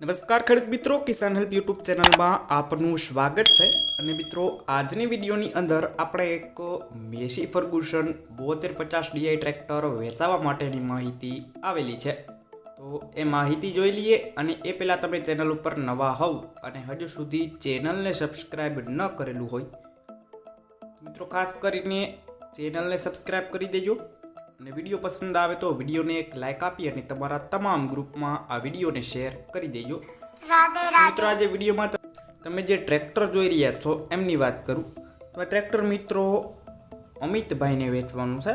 નમસ્કાર ખેડૂત મિત્રો, કિસાન હેલ્પ યુટ્યુબ ચેનલમાં આપનું સ્વાગત છે. અને મિત્રો, આજની વિડીયોની અંદર આપણે એક મેસી ફર્ગુસન બોતેર પચાસ ડીઆઈ ટ્રેક્ટર વેચાવા માટેની માહિતી આવેલી છે. તો એ માહિતી જોઈ લઈએ અને એ પહેલાં તમે ચેનલ ઉપર નવા હોવ અને હજુ સુધી ચેનલને સબસ્ક્રાઈબ ન કરેલું હોય, મિત્રો, ખાસ કરીને ચેનલને સબસ્ક્રાઈબ કરી દેજો. અને વીડિયો પસંદ આવે તો વિડીયોને એક લાઇક આપી અને તમારા તમામ ગ્રુપમાં આ વિડીયોને શેર કરી દેજો. મિત્રો આજે વિડીયોમાં તમે જે ટ્રેક્ટર જોઈ રહ્યા છો એમની વાત કરું. તો આ ટ્રેક્ટર મિત્રો અમિતભાઈને વેચવાનું છે.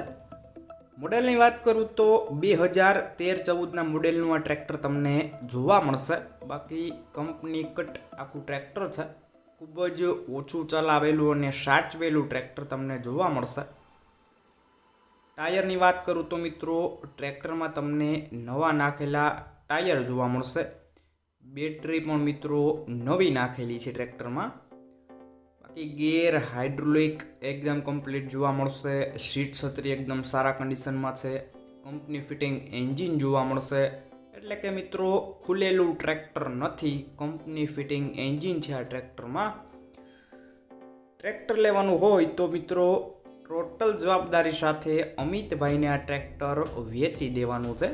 મોડેલની વાત કરું તો બે હજાર તેર ચૌદના મોડેલનું આ ટ્રેક્ટર તમને જોવા મળશે. બાકી કંપની કટ આખું ટ્રેક્ટર છે. ખૂબ જ ઓછું ચલાવેલું અને સાચવેલું ટ્રેક્ટર તમને જોવા મળશે. ટાયરની વાત કરું તો મિત્રો, ટ્રેક્ટરમાં તમને નવા નાખેલા ટાયર જોવા મળશે. બેટરી પણ મિત્રો નવી નાખેલી છે ટ્રેક્ટરમાં. બાકી ગેર હાઇડ્રોલિક એકદમ કમ્પ્લીટ જોવા મળશે. સીટ છત્રી એકદમ સારા કન્ડિશનમાં છે. કંપની ફિટિંગ એન્જિન જોવા મળશે. એટલે કે મિત્રો, ખુલેલું ટ્રેક્ટર નથી, કંપની ફિટિંગ એન્જિન છે આ ટ્રેક્ટરમાં. ટ્રેક્ટર લેવાનું હોય તો મિત્રો ટોટલ જવાબદારી સાથે અમિતભાઈને આ ટ્રેક્ટર વેચી દેવાનું છે.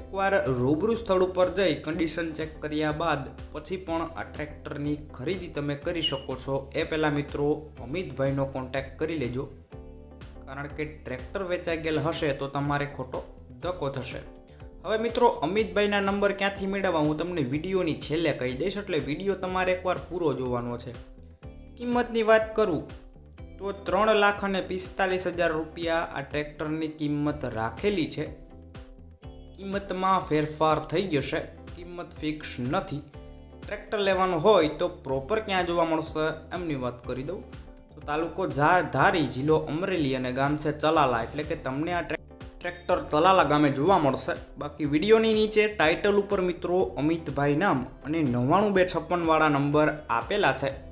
એકવાર રૂબરૂ સ્થળ ઉપર જઈ કન્ડિશન ચેક કર્યા બાદ પછી પણ આ ટ્રેક્ટરની ખરીદી તમે કરી શકો છો. એ પહેલાં મિત્રો અમિતભાઈનો કોન્ટેક્ટ કરી લેજો. કારણ કે ટ્રેક્ટર વેચાઈ ગયેલ હશે તો તમારે ખોટો ધક્કો થશે. હવે મિત્રો અમિતભાઈના નંબર ક્યાંથી મેળવવા હું તમને વિડીયોની છેલ્લે કહી દઈશ, એટલે વીડિયો તમારે એકવાર પૂરો જોવાનો છે. કિંમતની વાત કરું તો ત્રણ લાખ અને પિસ્તાલીસ હજાર રૂપિયા આ ટ્રેક્ટરની કિંમત રાખેલી છે. કિંમતમાં ફેરફાર થઈ જશે. કિંમત ફિક્સ નથી. ટ્રેક્ટર લેવાનું હોય તો પ્રોપર ક્યાં જોવા મળશે એમની વાત કરી દઉં. તો તાલુકો ઝા ધારી, જિલ્લો અમરેલી અને ગામ છે ચલાલા. એટલે કે તમને આ ટ્રેક- ટ્રેક્ટર ચલાલા ગામે જોવા મળશે. બાકી વિડીયોની નીચે ટાઇટલ ઉપર મિત્રો અમિતભાઈ નામ અને નવ્વાણું બે છપ્પનવાળા નંબર આપેલા છે.